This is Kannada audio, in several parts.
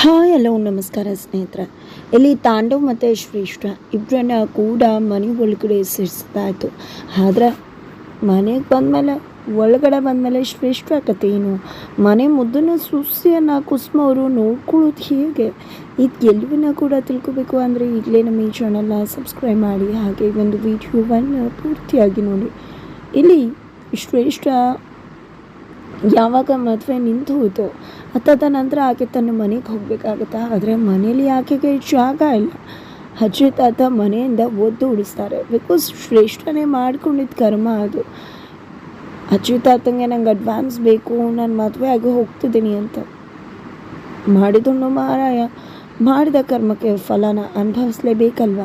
ಹಾಯ್, ಹಲೋ, ನಮಸ್ಕಾರ ಸ್ನೇಹಿತರೆ. ಇಲ್ಲಿ ತಾಂಡವ್ ಮತ್ತು ಶ್ರೇಷ್ಠ ಇಬ್ಬರನ್ನ ಕೂಡ ಮನೆ ಒಳಗಡೆ ಸೇರಿಸ್ತಾಯಿತ್ತು. ಆದರೆ ಮನೆಗೆ ಬಂದಮೇಲೆ, ಒಳಗಡೆ ಬಂದಮೇಲೆ ಶ್ರೇಷ್ಠ ಕತೆ ಏನು? ಮನೆ ಮುದ್ದನ ಸುಸಿಯನ್ನು ಕುಸುಮ ಅವರು ನೋಡ್ಕೊಳ್ಳೋದು ಹೇಗೆ? ಇದು ಎಲ್ಲವನ್ನ ಕೂಡ ತಿಳ್ಕೊಬೇಕು ಅಂದರೆ ಈಗಲೇ ನಮ್ಮ ಈ ಚಾನಲ್ನ ಸಬ್ಸ್ಕ್ರೈಬ್ ಮಾಡಿ, ಹಾಗೆ ಒಂದು ವಿಡಿಯೋವನ್ನು ಪೂರ್ತಿಯಾಗಿ ನೋಡಿ. ಇಲ್ಲಿ ಶ್ರೇಷ್ಠ ಯಾವಾಗ ಮದುವೆ ನಿಂತು ಹೋಯಿತು ಅದಾದ ನಂತರ ಆಕೆ ತನ್ನ ಮನೆಗೆ ಹೋಗಬೇಕಾಗತ್ತೆ. ಆದರೆ ಮನೇಲಿ ಆಕೆಗೆ ಜಾಗ ಇಲ್ಲ. ಅಜ್ಜಿ ತಾತ ಮನೆಯಿಂದ ಒದ್ದು ಉಡಿಸ್ತಾರೆ ಬಿಕಾಸ್ ಶ್ರೇಷ್ಠನೇ ಮಾಡ್ಕೊಂಡಿದ್ದ ಕರ್ಮ ಅದು. ಅಜ್ಜಿ ತಾತಂಗೆ ನಂಗೆ ಅಡ್ವಾನ್ಸ್ ಬೇಕು, ನಾನು ಮದುವೆ ಆಗಿ ಹೋಗ್ತಿದ್ದೀನಿ ಅಂತ. ಮಾಡಿದಣ್ಣು ಮಾರಾಯ. ಮಾಡಿದ ಕರ್ಮಕ್ಕೆ ಫಲನ ಅನುಭವಿಸ್ಲೇಬೇಕಲ್ವ?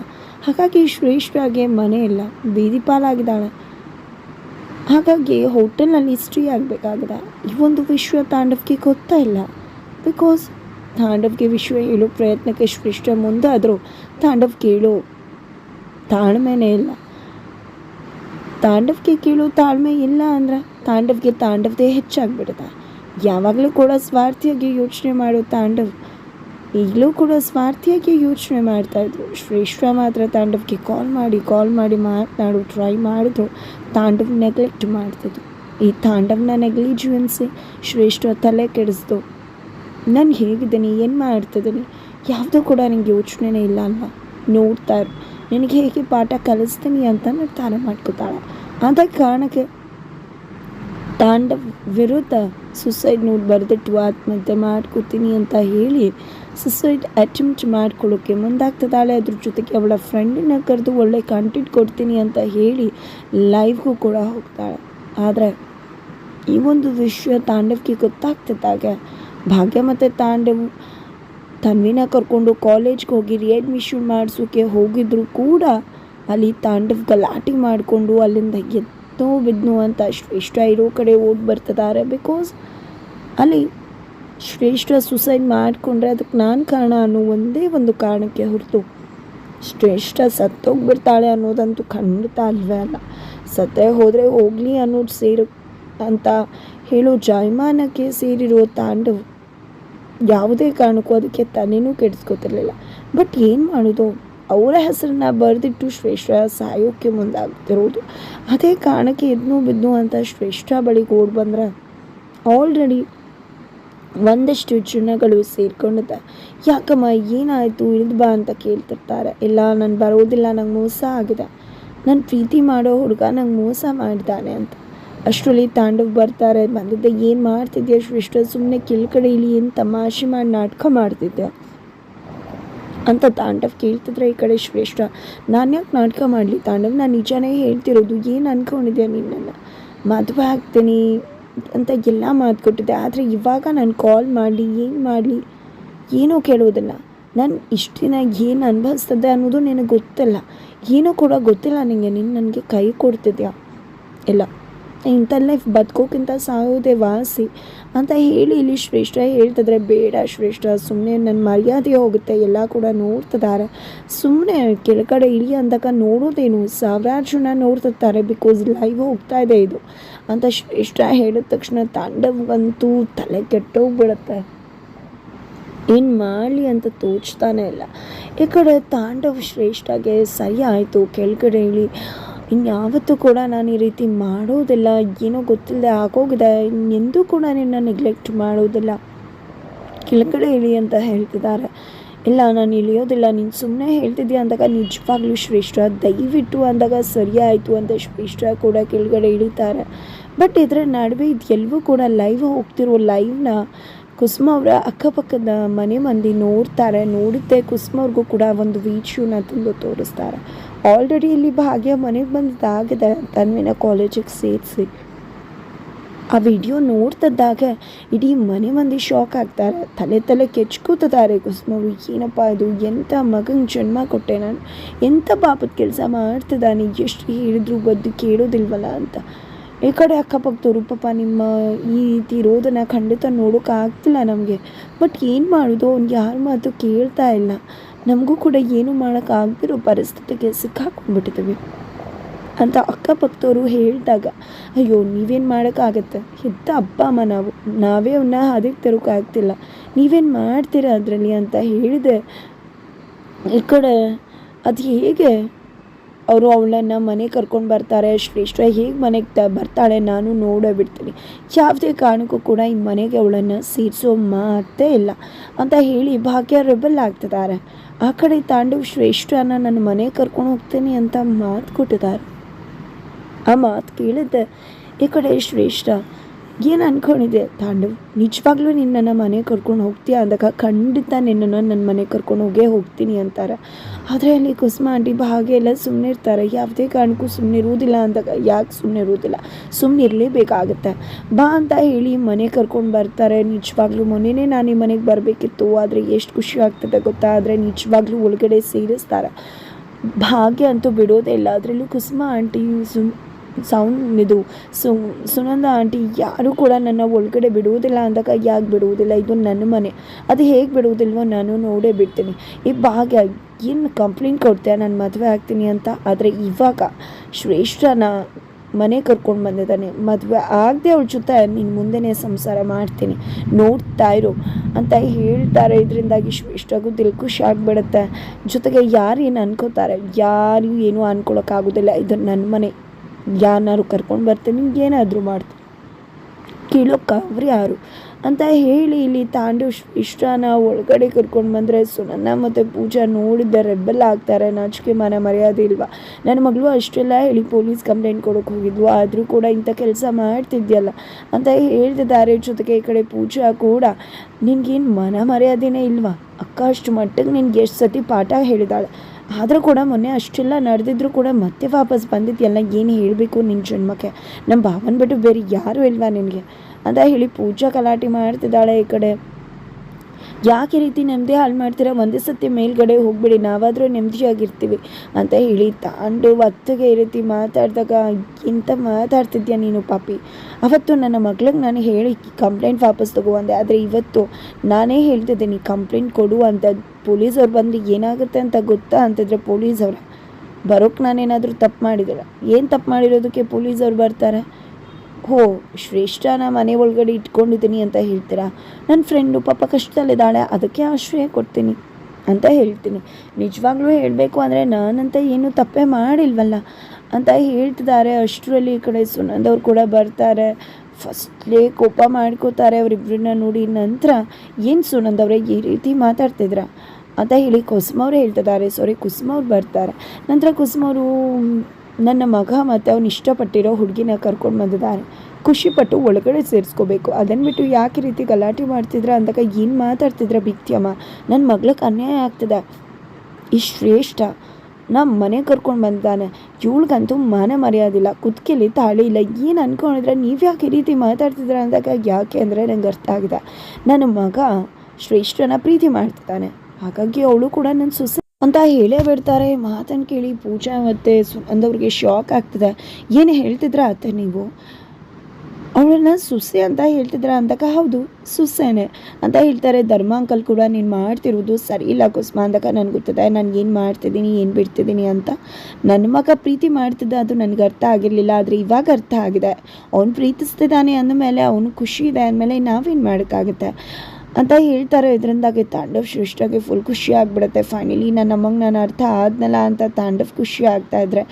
ಹಾಗಾಗಿ ಶ್ರೇಷ್ಠಾಗೆ ಮನೆ ಇಲ್ಲ. ಬೀದಿ ಪಾಲಾಗಿದ್ದಾಳೆ. ಹಾಗಾಗಿ ಹೋಟೆಲ್ನಲ್ಲಿ ಹಿಸ್ಟ್ರಿ ಆಗಬೇಕಾಗಿದೆ ಈ ಒಂದು ವಿಶ್ವ ತಾಂಡವಕ್ಕೆ ಗೊತ್ತಾ ಇಲ್ಲ. ಬಿಕಾಸ್ ತಾಂಡವ್ಗೆ ವಿಶ್ವ ಹೇಳೋ ಪ್ರಯತ್ನಕ್ಕೆ ಶ್ರೇಷ್ಠ ಮುಂದಾದರೂ ತಾಂಡವ್ ಕೇಳೋ ತಾಳ್ಮೆನೇ ಇಲ್ಲ. ತಾಂಡವ್ಗೆ ಕೇಳೋ ತಾಳ್ಮೆ ಇಲ್ಲ ಅಂದ್ರೆ ತಾಂಡವ್ಗೆ ತಾಂಡವ್ದೇ ಹೆಚ್ಚಾಗ್ಬಿಡುತ್ತೆ. ಯಾವಾಗಲೂ ಕೂಡ ಸ್ವಾರ್ಥಿಯಾಗಿ ಯೋಚನೆ ಮಾಡೋ ತಾಂಡವ್ ಈಗಲೂ ಕೂಡ ಸ್ವಾರ್ಥಿಯಾಗಿ ಯೋಚನೆ ಮಾಡ್ತಾಯಿದ್ರು ಶ್ರೇಷ್ಠ ಮಾತ್ರ ತಾಂಡವಕ್ಕೆ ಕಾಲ್ ಮಾಡಿ ಕಾಲ್ ಮಾಡಿ ಮಾತನಾಡು ಟ್ರೈ ಮಾಡಿದ್ರು ತಾಂಡವ್ ನೆಗ್ಲೆಕ್ಟ್ ಮಾಡ್ತಿದ್ರು ಈ ತಾಂಡವ್ನ ನೆಗ್ಲಿಜುವೆನ್ಸಿ ಶ್ರೇಷ್ಠ ತಲೆ ಕೆಡಿಸ್ದು. ನಾನು ಹೇಗಿದ್ದೀನಿ, ಏನು ಮಾಡ್ತಿದ್ದೀನಿ? ಯಾವುದೂ ಕೂಡ ನನಗೆ ಯೋಚನೆನೇ ಇಲ್ಲ ಅಲ್ವಾ? ನೋಡ್ತಾ ಇರು. ನಿನಗೆ ಹೇಗೆ ಪಾಠ ಕಲಿಸ್ತೀನಿ ಅಂತ ನಾನು ತಾನೇ ಮಾಡ್ಕೋತಾಳೆ. ಆದ ಕಾರಣಕ್ಕೆ ತಾಂಡವ್ ವಿರುದ್ಧ ಸುಸೈಡ್ ನೋಟ್ ಬರೆದಿಟ್ಟು ಆತ್ಮಹತ್ಯೆ ಮಾಡ್ಕೋತೀನಿ ಅಂತ ಹೇಳಿ ಸುಸೈಡ್ ಅಟೆಂಪ್ಟ್ ಮಾಡ್ಕೊಳ್ಳೋಕ್ಕೆ ಮುಂದಾಗ್ತದಾಳೆ. ಅದ್ರ ಜೊತೆಗೆ ಅವಳ ಫ್ರೆಂಡಿನ ಕರೆದು ಒಳ್ಳೆ ಕಂಟೆಂಟ್ ಕೊಡ್ತೀನಿ ಅಂತ ಹೇಳಿ ಲೈವ್ಗೂ ಕೂಡ ಹೋಗ್ತಾಳೆ. ಆದರೆ ಈ ಒಂದು ವಿಷಯ ತಾಂಡವಕ್ಕೆ ಗೊತ್ತಾಗ್ತಿದ್ದಾಗ ಭಾಗ್ಯ ಮತ್ತು ತಾಂಡವ್ ತನ್ವಿನ ಕರ್ಕೊಂಡು ಕಾಲೇಜ್ಗೆ ಹೋಗಿ ರಿಅಡ್ಮಿಷನ್ ಮಾಡಿಸೋಕ್ಕೆ ಹೋಗಿದ್ರು ಕೂಡ ಅಲ್ಲಿ ತಾಂಡವ್ ಗಲಾಟೆ ಮಾಡಿಕೊಂಡು ಅಲ್ಲಿಂದ ಬಿದ್ನು ಅಂತ ಶ್ರೇಷ್ಠ ಇರೋ ಕಡೆ ಓಡಿ ಬರ್ತಿದ್ದಾರೆ ಬಿಕಾಸ್ ಅಲ್ಲಿ ಶ್ರೇಷ್ಠ ಸುಸೈಡ್ ಮಾಡಿಕೊಂಡ್ರೆ ಅದಕ್ಕೆ ನಾನು ಕಾರಣ ಅನ್ನೋ ಒಂದೇ ಒಂದು ಕಾರಣಕ್ಕೆ ಹೊರತು ಶ್ರೇಷ್ಠ ಸತ್ತೋಗ್ಬಿಡ್ತಾಳೆ ಅನ್ನೋದಂತೂ ಖಂಡಿತ ಅಲ್ವೇ ಅಲ್ಲ. ಸತ್ತೇ ಹೋದರೆ ಹೋಗಲಿ ಅನ್ನೋದು ಸೇರು ಅಂತ ಹೇಳೋ ಜಾಯಮಾನಕ್ಕೆ ಸೇರಿರೋ ತಾಂಡವ್ ಯಾವುದೇ ಕಾರಣಕ್ಕೂ ಅದಕ್ಕೆ ತಲೆನೂ ಕೆಡಿಸ್ಕೊತಿರ್ಲಿಲ್ಲ. ಬಟ್ ಏನು ಮಾಡೋದು? ಅವರ ಹೆಸರನ್ನ ಬರೆದಿಟ್ಟು ಶ್ರೇಷ್ಠ ಸಾಯೋಕ್ಕೆ ಮುಂದಾಗ್ತಿರೋದು ಅದೇ ಕಾರಣಕ್ಕೆ ಎದ್ನು ಬಿದ್ನು ಅಂತ ಶ್ರೇಷ್ಠ ಬಳಿ ಓಡಿ ಬಂದ್ರೆ ಆಲ್ರೆಡಿ ಒಂದಷ್ಟು ಜನಗಳು ಸೇರ್ಕೊಂಡಿದ್ದೆ ಯಾಕಮ್ಮ, ಏನಾಯಿತು? ಇಳಿದು ಬಾ ಅಂತ ಕೇಳ್ತಿರ್ತಾರೆ. ಇಲ್ಲ, ನಾನು ಬರೋದಿಲ್ಲ, ನಂಗೆ ಮೋಸ ಆಗಿದೆ. ನಾನು ಪ್ರೀತಿ ಮಾಡೋ ಹುಡುಗ, ನಂಗೆ ಮೋಸ ಮಾಡಿದ್ದಾನೆ ಅಂತ. ಅಷ್ಟರಲ್ಲಿ ತಾಂಡವ್ ಬರ್ತಾರೆ, ಬಂದಿದ್ದೆ, ಏನು ಮಾಡ್ತಿದ್ಯಾ ಶ್ರೇಷ್ಠ? ಸುಮ್ಮನೆ ಕೆಳಗಡೆ ಇಲ್ಲಿ ಏನು ತಮಾಷೆ ಮಾಡಿ ನಾಟಕ ಮಾಡ್ತಿದ್ದೆ ಅಂತ ತಾಂಡವ್ ಕೇಳ್ತಿದ್ರೆ ಈ ಕಡೆ ಶ್ರೇಷ್ಠ. ನಾನು ಯಾಕೆ ನಾಟಕ ಮಾಡಲಿ? ತಾಂಡವ್, ನಾನು ನಿಜನೇ ಹೇಳ್ತಿರೋದು ಏನು ಅನ್ಕೊಂಡಿದ್ಯಾ ನಿನ್ನನ್ನು? ಮದುವೆ ಆಗ್ತೀನಿ ಅಂತ ಎಲ್ಲ ಮಾತು ಕೊಟ್ಟಿದ್ದೆ. ಆದರೆ ಇವಾಗ ನಾನು ಕಾಲ್ ಮಾಡಲಿ, ಏನು ಮಾಡಲಿ? ಏನೂ ಕೇಳೋದಿಲ್ಲ ನಾನು ಇಷ್ಟು ದಿನ ಏನು ಅನುಭವಿಸ್ತದೆ ಅನ್ನೋದು ನಿನಗೆ ಗೊತ್ತಲ್ಲ. ಏನೂ ಕೂಡ ಗೊತ್ತಿಲ್ಲ ನನಗೆ ನೀನು ನನಗೆ ಕೈ ಕೊಡ್ತಿದ್ಯಾ? ಇಲ್ಲ. ಇಂಥ ಲೈಫ್ ಬದುಕೋಕ್ಕಿಂತ ಸಾಯೋದೇ ವಾಸಿ ಅಂತ ಹೇಳಿ ಇಲ್ಲಿ ಶ್ರೇಷ್ಠ ಹೇಳ್ತಿದ್ರೆ ಬೇಡ ಶ್ರೇಷ್ಠ ಸುಮ್ಮನೆ ನನ್ನ ಮರ್ಯಾದೆ ಹೋಗುತ್ತೆ, ಎಲ್ಲ ಕೂಡ ನೋಡ್ತಿದ್ದಾರೆ ಸುಮ್ಮನೆ ಕೆಳಗಡೆ ಇಳಿ ಅಂದಾಗ ನೋಡೋದೇನು? ಸಾವಿರಾರು ಜನ ನೋಡ್ತಿರ್ತಾರೆ ಬಿಕಾಸ್ ಲೈವ್ ಹೋಗ್ತಾ ಇದೆ ಇದು ಅಂತ ಶ್ರೇಷ್ಠ ಹೇಳಿದ ತಕ್ಷಣ ತಾಂಡವಂತೂ ತಲೆ ಕೆಟ್ಟೋಗ್ಬಿಡುತ್ತೆ. ಏನು ಮಾಡಲಿ ಅಂತ ತೋಚ್ತಾನೆ ಇಲ್ಲ. ಈ ಕಡೆ ತಾಂಡವ್ ಶ್ರೇಷ್ಠಗೆ ಸರಿ ಆಯಿತು, ಕೆಳಗಡೆ ಇಳಿ ಇನ್ಯಾವತ್ತೂ ಕೂಡ ನಾನು ಈ ರೀತಿ ಮಾಡೋದಿಲ್ಲ. ಏನೋ ಗೊತ್ತಿಲ್ಲದೆ ಆಗೋಗಿದೆ. ಇನ್ನೆಂದೂ ಕೂಡ ನಿನ್ನ ನೆಗ್ಲೆಕ್ಟ್ ಮಾಡೋದಿಲ್ಲ. ಕೆಳಗಡೆ ಇಳಿ ಅಂತ ಹೇಳ್ತಿದ್ದಾರೆ. ಇಲ್ಲ, ನಾನು ಇಳಿಯೋದಿಲ್ಲ. ನೀನು ಸುಮ್ಮನೆ ಹೇಳ್ತಿದ್ದೀಯ ಅಂದಾಗ ನಿಜವಾಗ್ಲೂ ಶ್ರೇಷ್ಠ. ದಯವಿಟ್ಟು ಅಂದಾಗ ಸರಿಯಾಯಿತು ಅಂತ ಶ್ರೇಷ್ಠ ಕೂಡ ಕೆಳಗಡೆ ಇಳಿತಾರೆ. ಬಟ್ ಇದರ ನಡುವೆ ಇದು ಎಲ್ಲವೂ ಕೂಡ ಲೈವ್ ಹೋಗ್ತಿರೋ ಲೈವ್ನ ಕುಸುಮ ಅವರ ಅಕ್ಕಪಕ್ಕದ ಮನೆ ಮಂದಿ ನೋಡ್ತಾರೆ. ನೋಡಿದ್ದೆ ಕುಸುಮ ಅವ್ರಿಗೂ ಕೂಡ ಒಂದು ವಿಡಿಯೋನ ತುಂಬ ತೋರಿಸ್ತಾರೆ. ಆಲ್ರೆಡಿ ಇಲ್ಲಿ ಭಾಗ್ಯ ಮನೆಗೆ ಬಂದಿದ್ದಾಗಿದೆ ತನ್ವಿನ ಕಾಲೇಜಿಗೆ ಸೇರಿಸಿ. ಆ ವಿಡಿಯೋ ನೋಡ್ತಿದ್ದಾಗ ಇಡೀ ಮನೆ ಮಂದಿ ಶಾಕ್ ಆಗ್ತಾರೆ. ತಲೆ ತಲೆ ಕೆಚ್ಕೋತಿದ್ದಾರೆ ಕುಸುಮವು. ಏನಪ್ಪ ಇದು? ಎಂಥ ಮಗಂಗೆ ಜನ್ಮ ಕೊಟ್ಟೆ ನಾನು? ಎಂಥ ಪಾಪದ ಕೆಲಸ ಮಾಡ್ತಿದ್ದಾನೆ? ಎಷ್ಟು ಹೇಳಿದ್ರು ಬದ್ದು ಕೇಳೋದಿಲ್ವಲ್ಲ ಅಂತ. ಈ ಕಡೆ ಅಕ್ಕಪಕ್ಕದವರು ಪಾಪ ನಿಮ್ಮ ಈ ರೀತಿ ಇರೋದನ್ನು ಖಂಡಿತ ನೋಡೋಕ್ಕಾಗ್ತಿಲ್ಲ ನಮಗೆ. ಬಟ್ ಏನು ಮಾಡೋದು? ಅವ್ನು ಯಾರ ಮಾತು ಕೇಳ್ತಾ ಇಲ್ಲ. ನಮಗೂ ಕೂಡ ಏನು ಮಾಡೋಕ್ಕಾಗದಿರೋ ಪರಿಸ್ಥಿತಿಗೆ ಸಿಕ್ಕಾಕೊಂಡ್ಬಿಟ್ಟಿದ್ದೀವಿ. ಅಂತ ಅಕ್ಕಪಕ್ಕದವರು ಹೇಳಿದಾಗ, ಅಯ್ಯೋ, ನೀವೇನು ಮಾಡೋಕ್ಕಾಗತ್ತೆ? ಹೆತ್ತ ಅಪ್ಪ ಅಮ್ಮ ನಾವು. ನಾವೇ ಅವನ್ನ ಅದಕ್ಕೆ ತರೋಕ್ಕಾಗ್ತಿಲ್ಲ ನೀವೇನು ಮಾಡ್ತೀರಾ ಅದರಲ್ಲಿ? ಅಂತ ಹೇಳಿದೆ. ಈ ಕಡೆ ಅದು ಹೇಗೆ ಅವರು ಅವಳನ್ನು ಮನೆಗೆ ಕರ್ಕೊಂಡು ಬರ್ತಾರೆ. ಶ್ರೇಷ್ಠ ಹೇಗೆ ಮನೆಗೆ ತ, ಬರ್ತಾಳೆ ನಾನು ನೋಡೇ ಬಿಡ್ತೀನಿ ಯಾವುದೇ ಕಾರಣಕ್ಕೂ ಕೂಡ ಈ ಮನೆಗೆ ಅವಳನ್ನು ಸೇರಿಸೋ ಮಾತೇ ಇಲ್ಲ ಅಂತ ಹೇಳಿ ಭಾಗ್ಯ ರೆಬಲ್ ಆಗ್ತಿದ್ದಾರೆ. ಆ ಕಡೆ ತಾಂಡವ್ ಶ್ರೇಷ್ಠನ ನನ್ನ ಮನೆಗೆ ಕರ್ಕೊಂಡು ಹೋಗ್ತೀನಿ ಅಂತ ಮಾತು ಕೊಟ್ಟಿದ್ದಾರೆ. ಆ ಮಾತು ಕೇಳಿದ್ದೆ. ಈ ಕಡೆ ಶ್ರೇಷ್ಠ ಏನು ಅನ್ಕೊಂಡಿದ್ದೆ? ತಾಂಡವ್ ನಿಜವಾಗ್ಲೂ ನಿನ್ನನ್ನು ಮನೆ ಕರ್ಕೊಂಡು ಹೋಗ್ತೀಯಾ ಅಂದಾಗ ಖಂಡಿತ ನಿನ್ನನ್ನು ನನ್ನ ಮನೆ ಕರ್ಕೊಂಡು ಹೋಗೇ ಹೋಗ್ತೀನಿ ಅಂತಾರೆ. ಆದರೆ ಅಲ್ಲಿ ಕುಸುಮ ಆಂಟಿ ಭಾಗ್ಯ ಎಲ್ಲ ಸುಮ್ಮನೆ ಇರ್ತಾರೆ. ಯಾವುದೇ ಕಾರಣಕ್ಕೂ ಸುಮ್ಮನೆ ಇರುವುದಿಲ್ಲ ಅಂದಾಗ ಯಾಕೆ ಸುಮ್ಮನೆ ಇರುವುದಿಲ್ಲ? ಸುಮ್ಮನೆ ಇರಲೇಬೇಕಾಗತ್ತೆ. ಬಾ ಅಂತ ಹೇಳಿ ಮನೆ ಕರ್ಕೊಂಡು ಬರ್ತಾರೆ. ನಿಜವಾಗ್ಲೂ ಮೊನ್ನೆನೇ ನಾನು ಈ ಮನೆಗೆ ಬರಬೇಕಿತ್ತು. ಆದರೆ ಎಷ್ಟು ಖುಷಿ ಆಗ್ತದೆ ಗೊತ್ತಾ? ಆದರೆ ನಿಜವಾಗ್ಲೂ ಒಳಗಡೆ ಸೇರಿಸ್ತಾರೆ. ಭಾಗ್ಯ ಅಂತೂ ಬಿಡೋದೇ ಇಲ್ಲ. ಅದರಲ್ಲೂ ಕುಸುಮ ಆಂಟಿ ಸುಮ್ ಸೌಂಡ್ ಇದು ಸು, ಸುನಂದ ಆಂಟಿ, ಯಾರೂ ಕೂಡ ನನ್ನ ಒಳಗಡೆ ಬಿಡುವುದಿಲ್ಲ ಅಂದಾಗ ಯಾಕೆ ಬಿಡುವುದಿಲ್ಲ ಇದು ನನ್ನ ಮನೆ. ಅದು ಹೇಗೆ ಬಿಡುವುದಿಲ್ವೋ ನಾನು ನೋಡೇ ಬಿಡ್ತೀನಿ. ಈ ಭಾಗ್ಯ, ಏನು ಕಂಪ್ಲೇಂಟ್ ಕೊಡ್ತೀಯ? ನಾನು ಮದುವೆ ಆಗ್ತೀನಿ ಅಂತ. ಆದರೆ ಇವಾಗ ಶ್ರೇಷ್ಠನ ಮನೆ ಕರ್ಕೊಂಡು ಬಂದಿದ್ದಾನೆ. ಮದುವೆ ಆಗದೆ ಅವಳ ಜೊತೆ ನೀನು ಮುಂದೆನೇ ಸಂಸಾರ ಮಾಡ್ತೀನಿ. ನೋಡ್ತಾ ಇರು ಅಂತ ಹೇಳ್ತಾರೆ. ಇದರಿಂದಾಗಿ ಶ್ರೇಷ್ಠಗೂ ದಿಲ್ ಖುಷಿ ಆಗಿಬಿಡುತ್ತೆ. ಜೊತೆಗೆ ಯಾರು ಏನು ಅನ್ಕೋತಾರೆ? ಯಾರು ಏನೂ ಅನ್ಕೊಳಕ್ಕಾಗೋದಿಲ್ಲ. ಇದು ನನ್ನ ಮನೆ. ಯಾರನ್ನಾರು ಕರ್ಕೊಂಡು ಬರ್ತೀನಿ, ಏನಾದರೂ ಮಾಡ್ತೀನಿ. ಕೀಳೋಕ್ಕೆ ಅವ್ರು ಯಾರು? ಅಂತ ಹೇಳಿ ಇಲ್ಲಿ ತಾಂಡು ಇಷ್ಟನ ಒಳಗಡೆ ಕರ್ಕೊಂಡು ಬಂದರೆ ನನ್ನ ಮತ್ತು ಪೂಜಾ ನೋಡಿದ್ದೆ ರೆಬ್ಬೆಲ್ಲ ಆಗ್ತಾರೆ ನಾಚಿಕೆ ಮನ, ಮರ್ಯಾದೆ ಇಲ್ವಾ? ನನ್ನ ಮಗಳು ಅಷ್ಟೆಲ್ಲ ಹೇಳಿ ಪೊಲೀಸ್ ಕಂಪ್ಲೇಂಟ್ ಕೊಡೋಕೆ ಹೋಗಿದ್ವು, ಆದರೂ ಕೂಡ ಇಂಥ ಕೆಲಸ ಮಾಡ್ತಿದ್ಯಲ್ಲ ಅಂತ ಹೇಳ್ತಿದ್ದಾರೆ. ಜೊತೆಗೆ ಈ ಕಡೆ ಪೂಜಾ ಕೂಡ, ನಿನಗೇನು ಮನ ಮರ್ಯಾದೆನೇ ಇಲ್ವಾ? ಅಕ್ಕ ಅಷ್ಟು ಮಟ್ಟಿಗೆ ನಿನಗೆ ಎಷ್ಟು ಸತಿ ಪಾಠ ಹೇಳಿದಾಳೆ. ಆದರೂ ಕೂಡ ಮೊನ್ನೆ ಅಷ್ಟೆಲ್ಲ ನಡೆದಿದ್ರು ಕೂಡ ಮತ್ತೆ ವಾಪಸ್ ಬಂದಿದ್ಯಲ್ಲ, ಏನು ಹೇಳಬೇಕು ನಿನ್ನ ಜನ್ಮಕ್ಕೆ? ನಮ್ಮ ಭಾವನ ಬಿಟ್ಟು ಬೇರೆ ಯಾರು ಇಲ್ವಾ ನಿನಗೆ? ಅಂತ ಹೇಳಿ ಪೂಜಾ ಗಲಾಟೆ ಮಾಡ್ತಿದ್ದಾಳೆ ಈ ಕಡೆ. ಯಾಕೆ ರೀತಿ ನೆಮ್ಮದಿ ಹಾಳು ಮಾಡ್ತೀರಾ? ಒಂದೇ ಸತಿ ಮೇಲ್ಗಡೆ ಹೋಗ್ಬಿಡಿ, ನಾವಾದರೂ ನೆಮ್ಮದಿಯಾಗಿರ್ತೀವಿ ಅಂತ ಹೇಳಿ ತಾಂಡು ಒತ್ತಿಗೆ ಈ ರೀತಿ ಮಾತಾಡಿದಾಗ ಇಂಥ ಮಾತಾಡ್ತಿದ್ಯಾ ನೀನು ಪಾಪಿ? ಅವತ್ತು ನನ್ನ ಮಗ್ಳಿಗೆ ನಾನು ಹೇಳಿ, ಕಂಪ್ಲೇಂಟ್ ವಾಪಸ್ ತಗೋ ಅಂದೆ. ಆದರೆ ಇವತ್ತು ನಾನೇ ಹೇಳ್ತಿದ್ದೀನಿ ಕಂಪ್ಲೇಂಟ್ ಕೊಡು ಅಂತ. ಪೊಲೀಸವ್ರು ಬಂದು ಏನಾಗುತ್ತೆ ಅಂತ ಗೊತ್ತಾ? ಅಂತಂದರೆ ಪೊಲೀಸವ್ರ. ಬರೋಕ್ಕೆ ನಾನೇನಾದರೂ ತಪ್ಪು ಮಾಡಿದಿಲ್ಲ ಏನು ತಪ್ಪು ಮಾಡಿರೋದಕ್ಕೆ ಪೊಲೀಸವ್ರು ಬರ್ತಾರೆ? ಹೋ, ಶ್ರೇಷ್ಠನ ಮನೆ ಒಳಗಡೆ ಇಟ್ಕೊಂಡಿದ್ದೀನಿ ಅಂತ ಹೇಳ್ತೀರಾ? ನನ್ನ ಫ್ರೆಂಡು ಪಾಪ ಕಷ್ಟದಲ್ಲಿದ್ದಾಳೆ ಅದಕ್ಕೆ ಆಶ್ರಯ ಕೊಡ್ತೀನಿ ಅಂತ ಹೇಳ್ತೀನಿ. ನಿಜವಾಗ್ಲೂ ಹೇಳಬೇಕು ಅಂದರೆ ನಾನಂತ ಏನು ತಪ್ಪೇ ಮಾಡಿಲ್ವಲ್ಲ? ಅಂತ ಹೇಳ್ತಿದ್ದಾರೆ. ಅಷ್ಟರಲ್ಲಿ ಈ ಕಡೆ ಸುನಂದವ್ರು ಕೂಡ ಬರ್ತಾರೆ. ಫಸ್ಟ್ಲೇ ಕೋಪ ಮಾಡ್ಕೋತಾರೆ ಅವರಿಬ್ಬರನ್ನ ನೋಡಿ. ನಂತರ ಏನು ಸುನಂದವ್ರೆ ಈ ರೀತಿ ಮಾತಾಡ್ತಿದ್ರ ಅಂತ ಹೇಳಿ ಕುಸುಮವ್ರು ಹೇಳ್ತಿದ್ದಾರೆ. ಸಾರಿ ಕುಸುಮವ್ರು ಬರ್ತಾರೆ. ನಂತರ ಕುಸುಮವರು ನನ್ನ ಮಗ ಮತ್ತು ಅವ್ನು ಇಷ್ಟಪಟ್ಟಿರೋ ಹುಡುಗಿನ ಕರ್ಕೊಂಡು ಬಂದಿದ್ದಾರೆ ಖುಷಿಪಟ್ಟು ಒಳಗಡೆ ಸೇರಿಸ್ಕೋಬೇಕು. ಅದನ್ನು ಬಿಟ್ಟು ಯಾಕೆ ರೀತಿ ಗಲಾಟೆ ಮಾಡ್ತಿದ್ರ ಅಂದಾಗ ಏನು ಮಾತಾಡ್ತಿದ್ರ ಬಿಕ್ತಿಯಮ್ಮ ನನ್ನ ಮಗ್ಳಿಗೆ ಅನ್ಯಾಯ ಆಗ್ತದೆ. ಈ ಶ್ರೇಷ್ಠ ನಮ್ಮ ಮನೆ ಕರ್ಕೊಂಡು ಬಂದಿದ್ದಾನೆ ಇವಳಿಗಂತೂ ಮನ ಮರ್ಯಾದಿಲ್ಲ. ಕುತ್ಕೆಲಿ ತಾಳಿ ಇಲ್ಲ. ಏನು ಅನ್ಕೊಂಡಿದ್ರೆ ನೀವು ಯಾಕೆ ರೀತಿ ಮಾತಾಡ್ತಿದ್ರ ಅಂದಾಗ ಯಾಕೆ ಅಂದರೆ ನಂಗೆ ಅರ್ಥ ಆಗಿದೆ. ನನ್ನ ಮಗ ಶ್ರೇಷ್ಠನ ಪ್ರೀತಿ ಮಾಡ್ತಿದ್ದಾನೆ. ಹಾಗಾಗಿ ಅವಳು ಕೂಡ ನನ್ನ ಸೊಸೆ ಅಂತ ಹೇಳೇ ಬಿಡ್ತಾರೆ. ಮಾತನ್ನು ಕೇಳಿ ಪೂಜಾ ಮತ್ತು ಸುನಂದವ್ರಿಗೆ ಶಾಕ್ ಆಗ್ತದೆ. ಏನು ಹೇಳ್ತಿದ್ರ ಅತ್ತೆ ನೀವು? ಅವಳನ್ನ ಸುಸೆ ಅಂತ ಹೇಳ್ತಿದ್ರ ಅಂದಾಗ ಹೌದು, ಸುಸೆನೆ. ಅಂತ ಹೇಳ್ತಾರೆ. ಧರ್ಮ ಅಂಕಲ್ ಕೂಡ ನೀನು ಮಾಡ್ತಿರೋದು ಸರಿ ಇಲ್ಲ ಕುಸ್ಮ ಅಂದಾಗ ನನಗೆ ಗೊತ್ತದೆ. ನಾನು ಏನು ಮಾಡ್ತಿದ್ದೀನಿ, ಏನು ಬಿಡ್ತಿದ್ದೀನಿ ಅಂತ. ನನ್ನ ಮಗ ಪ್ರೀತಿ ಮಾಡ್ತಿದ್ದ ಅದು ನನಗೆ ಅರ್ಥ ಆಗಿರಲಿಲ್ಲ. ಆದರೆ ಇವಾಗ ಅರ್ಥ ಆಗಿದೆ. ಅವ್ನು ಪ್ರೀತಿಸ್ತಿದ್ದಾನೆ ಅಂದಮೇಲೆ, ಅವನು ಖುಷಿ ಇದೆ ಅಂದಮೇಲೆ ನಾವೇನು ಮಾಡೋಕ್ಕಾಗುತ್ತೆ? ಅಂತ ಹೇಳ್ತಾರೆ. ಇದರಿಂದಾಗಿ ತಾಂಡವ್ ಶ್ರೇಷ್ಠಗೆ ಫುಲ್ ಖುಷಿ ಆಗಿಬಿಡುತ್ತೆ. ಫೈನಲಿ ನನ್ನ ಅಮ್ಮಂಗೆ ನಾನು ಅರ್ಥ ಆದ್ನಲ್ಲ ಅಂತ ತಾಂಡವ್ ಖುಷಿ ಆಗ್ತಾ ಇದ್ರೆ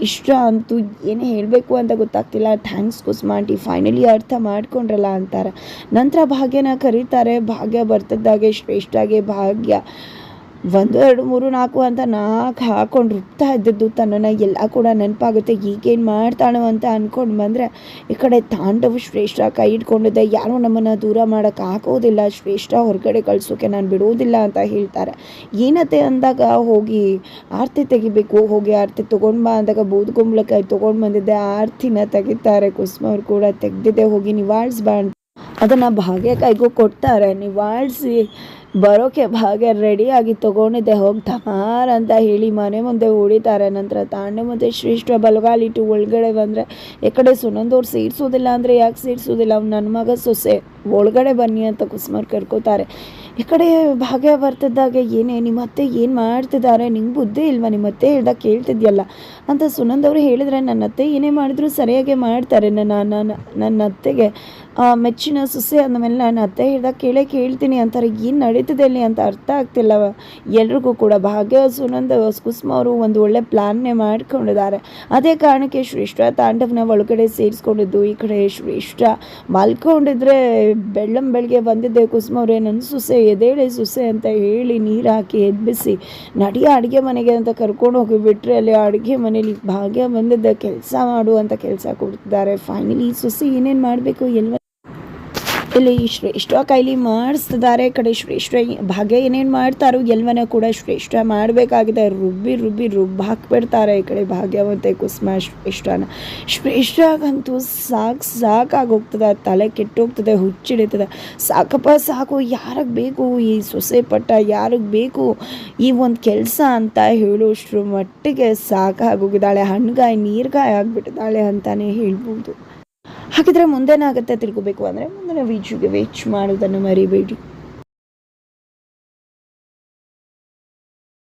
ಇಷ್ಟ ಅಂತೂ ಏನು ಹೇಳಬೇಕು ಅಂತ ಗೊತ್ತಾಗ್ತಿಲ್ಲ. ಥ್ಯಾಂಕ್ಸ್ ಕುಸ್ಮ ಆಂಟಿ ಫೈನಲಿ ಅರ್ಥ ಮಾಡ್ಕೊಂಡ್ರಲ್ಲ ಅಂತಾರೆ. ನಂತರ ಭಾಗ್ಯನ ಕರೀತಾರೆ. ಭಾಗ್ಯ ಬರ್ತದ್ದಾಗೆ ಶ್ರೇಷ್ಠಾಗೆ ಭಾಗ್ಯ. ಒಂದು, ಎರಡು, ಮೂರು, ನಾಲ್ಕು ಅಂತ ನಾಲ್ಕು ಹಾಕೊಂಡು ರುಬ್ತಾ ಇದ್ದದ್ದು ತನ್ನನ್ನು ಎಲ್ಲ ಕೂಡ ನೆನಪಾಗುತ್ತೆ. ಈಗೇನು ಮಾಡ್ತಾಳೋ ಅಂತ ಅಂದ್ಕೊಂಡು ಬಂದರೆ ಈ ಕಡೆ ತಾಂಡವು ಶ್ರೇಷ್ಠ ಕೈ ಇಟ್ಕೊಂಡಿದ್ದೆ ಯಾರೂ ನಮ್ಮನ್ನು ದೂರ ಮಾಡೋಕ್ಕೆ ಹಾಕೋದಿಲ್ಲ. ಶ್ರೇಷ್ಠ ಹೊರಗಡೆ ಕಳಿಸೋಕೆ ನಾನು ಬಿಡೋದಿಲ್ಲ ಅಂತ ಹೇಳ್ತಾರೆ. ಏನತ್ತೆ ಅಂದಾಗ ಹೋಗಿ ಆರತಿ ತೆಗಿಬೇಕು. ಹೋಗಿ ಆರತಿ ತೊಗೊಂಡು ಬಾ ಅಂದಾಗ ಬೂದ್ಗುಂಬಳಕಾಯಿ ತೊಗೊಂಡು ಬಂದಿದ್ದೆ. ಆರತಿನ ತೆಗಿತಾರೆ. ಕುಸುಮ ಅವ್ರು ಕೂಡ ತೆಗ್ದಿದ್ದೆ ಹೋಗಿ ನಿವಾಳಿಸ್ಬಾ ಅಂತ. ಅದನ್ನು ಭಾಗ್ಯ ಕೈಗೂ ಕೊಡ್ತಾರೆ. ನಿವಾಳಿಸಿ ಬರೋಕೆ ಭಾಗ್ಯ ರೆಡಿಯಾಗಿ ತಗೊಂಡಿದ್ದೆ ಹೋಗಿ ಧಮಾರ್ ಅಂತ ಹೇಳಿ ಮನೆ ಮುಂದೆ ಉಳಿತಾರೆ ನಂತರ ತಾಂಡೆ ಮುಂದೆ ಶ್ರೇಷ್ಠ ಬಲಗಾಲಿಟ್ಟು ಒಳಗಡೆ ಬಂದರೆ ಈ ಕಡೆ ಸುನಂದವ್ರು ಸೇರಿಸೋದಿಲ್ಲ ಅಂದರೆ ಯಾಕೆ ಸೇರಿಸೋದಿಲ್ಲ? ಅವ್ನು ನನ್ನ ಮಗ ಸೊಸೆ. ಒಳಗಡೆ ಬನ್ನಿ ಅಂತ ಕುಸುಮಾರ್ ಕರ್ಕೋತಾರೆ. ಈ ಕಡೆ ಭಾಗ್ಯ ಬರ್ತಿದ್ದಾಗ ಏನೇ ನಿಮ್ಮ ಅತ್ತೆ ಏನು ಮಾಡ್ತಿದ್ದಾರೆ? ನಿಂಗೆ ಬುದ್ಧಿ ಇಲ್ವಾ? ನಿಮ್ಮ ಅತ್ತೆ ಹೇಳ್ದಾಗ ಕೇಳ್ತಿದ್ಯಲ್ಲ? ಅಂತ ಸುನಂದವ್ರು ಹೇಳಿದ್ರೆ ನನ್ನ ಅತ್ತೆ ಏನೇ ಮಾಡಿದ್ರು ಸರಿಯಾಗಿ ಮಾಡ್ತಾರೆ. ನನ್ನ ನನ್ನ ನನ್ನ ಅತ್ತೆಗೆ ಮೆಚ್ಚಿನ ಸೊಸೆ ಅಂದಮೇಲೆ ನಾನು ಅತ್ತೆ ಹಿಡ್ದ ಕೇಳೇ ಕೇಳ್ತೀನಿ ಅಂತಾರೆ, ಏನು ನಡೀತದೆ ಇಲ್ಲಿ ಅಂತ ಅರ್ಥ ಆಗ್ತಿಲ್ಲ. ಎಲ್ರಿಗೂ ಕೂಡ ಭಾಗ್ಯ, ಸುನಂದ, ಕುಸುಮ ಅವರು ಒಂದು ಒಳ್ಳೆ ಪ್ಲಾನ್ನೇ ಮಾಡ್ಕೊಂಡಿದ್ದಾರೆ. ಅದೇ ಕಾರಣಕ್ಕೆ ಶ್ರೇಷ್ಠ ತಾಂಡವನ ಒಳಗಡೆ ಸೇರಿಸ್ಕೊಂಡಿದ್ದು, ಈ ಕಡೆ ಶ್ರೇಷ್ಠ ಮಲ್ಕೊಂಡಿದ್ರೆ ಬೆಳ್ಳಂ ಬೆಳಗ್ಗೆ ಬಂದಿದ್ದೆ ಕುಸುಮ ಅವರೇ ನನ್ನ ಸೊಸೆ ಎದೇಳೆ ಸೊಸೆ ಅಂತ ಹೇಳಿ ನೀರು ಹಾಕಿ ಎದ್ಬಿಸಿ ನಡಿಯ ಅಡುಗೆ ಮನೆಗೆ ಅಂತ ಕರ್ಕೊಂಡು ಹೋಗಿಬಿಟ್ರೆ ಅಲ್ಲಿ ಅಡುಗೆ ಮನೇಲಿ ಭಾಗ್ಯ ಬಂದಿದ್ದ, ಕೆಲಸ ಮಾಡು ಅಂತ ಕೆಲಸ ಕೊಡ್ತಿದ್ದಾರೆ. ಫೈನಲಿ ಸೊಸೆ ಏನೇನು ಮಾಡಬೇಕು ಎಲ್ವ ಇಲ್ಲಿ ಶ್ರೇಷ್ಠ ಕೈಲಿ ಮಾಡಿಸ್ತಿದ್ದಾರೆ. ಕಡೆ ಶ್ರೇಷ್ಠ ಭಾಗ್ಯ ಏನೇನು ಮಾಡ್ತಾರೋ ಎಲ್ಲವನ್ನ ಕೂಡ ಶ್ರೇಷ್ಠ ಮಾಡಬೇಕಾಗಿದೆ. ರುಬ್ಬಿ ರುಬ್ಬಿ ರುಬ್ಬಿ ಹಾಕ್ಬಿಡ್ತಾರೆ ಈ ಕಡೆ ಭಾಗ್ಯ ಮತ್ತು ಕುಸುಮ ಶ್ರೇಷ್ಠನ ಶ್ರೇಷ್ಠಗಂತೂ ಸಾಕು ಸಾಕಾಗೋಗ್ತದೆ ತಲೆ ಕೆಟ್ಟೋಗ್ತದೆ, ಹುಚ್ಚಿಡಿತದೆ. ಸಾಕಪ್ಪ ಸಾಕು, ಯಾರಿಗೆ ಬೇಕು ಈ ಸೊಸೆ ಪಟ್ಟ, ಯಾರಿಗೆ ಬೇಕು ಈ ಒಂದು ಕೆಲಸ ಅಂತ ಹೇಳೋಷ್ಟ್ರ ಮಟ್ಟಿಗೆ ಸಾಕಾಗೋಗಿದ್ದಾಳೆ. ಹಣ್ಣುಗಾಯಿ ನೀರ್ಗಾಯಿ ಆಗಿಬಿಟ್ಟಿದ್ದಾಳೆ ಅಂತಲೇ ಹೇಳ್ಬೋದು. ಹಾಗಿದ್ರೆ ಮುಂದೇನಾಗುತ್ತೆ ತಿಳ್ಕೋಬೇಕು ಅಂದರೆ ಮುಂದಿನ ವೀಡಿಯೋಗೆ ವೇಚ್ ಮಾಡೋದನ್ನು ಮರಿಬೇಡಿ.